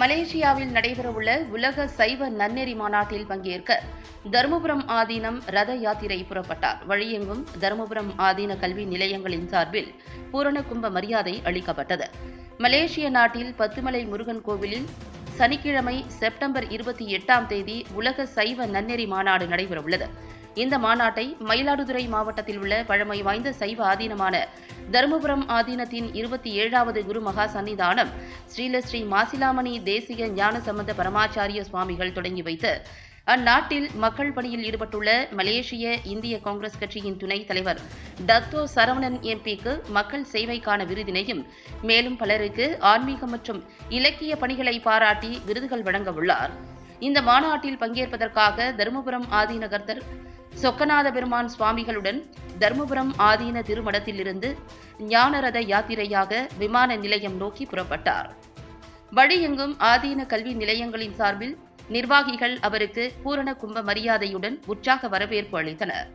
மலேசியாவில் நடைபெறவுள்ள உலக சைவ நன்னெறி மாநாட்டில் பங்கேற்க தருமபுரம் ஆதீனம் ரத யாத்திரை புறப்பட்டார். வழியெங்கும் தருமபுரம் ஆதீன கல்வி நிலையங்களின் சார்பில் பூரண கும்ப மரியாதை அளிக்கப்பட்டது. மலேசிய நாட்டில் பத்துமலை முருகன் கோவிலில் சனிக்கிழமை செப்டம்பர் இருபத்தி எட்டாம் தேதி உலக சைவ நன்னெறி மாநாடு நடைபெறவுள்ளது. இந்த மாநாட்டை மயிலாடுதுறை மாவட்டத்தில் உள்ள பழமை வாய்ந்த சைவ ஆதீனமான தருமபுரம் ஆதீனத்தின் இருபத்தி ஏழாவது குரு மகா சன்னிதானம் ஸ்ரீலஸ்ரீ மாசிலாமணி தேசிய ஞான சம்பந்த பரமாச்சாரிய சுவாமிகள் தொடங்கி வைத்து அந்நாட்டில் மக்கள் பணியில் ஈடுபட்டுள்ள மலேசிய இந்திய காங்கிரஸ் கட்சியின் துணைத் தலைவர் டத்தோ சரவணன் எம்பிக்கு மக்கள் சேவைக்கான விருதினையும் மேலும் பலருக்கு ஆன்மீக மற்றும் இலக்கிய பணிகளை பாராட்டி விருதுகள் வழங்க உள்ளார். இந்த மாநாட்டில் பங்கேற்பதற்காக தருமபுரம் ஆதீனகர்த்தர் சொக்கநாத பெருமான் சுவாமிகளுடன் தருமபுரம் ஆதீன திருமடத்திலிருந்து ஞானரத யாத்திரையாக விமான நிலையம் நோக்கி புறப்பட்டார். வழியெங்கும் ஆதீன கல்வி நிலையங்களின் சார்பில் நிர்வாகிகள் அவருக்கு பூரண கும்ப மரியாதையுடன் உற்சாக வரவேற்பு அளித்தனர்.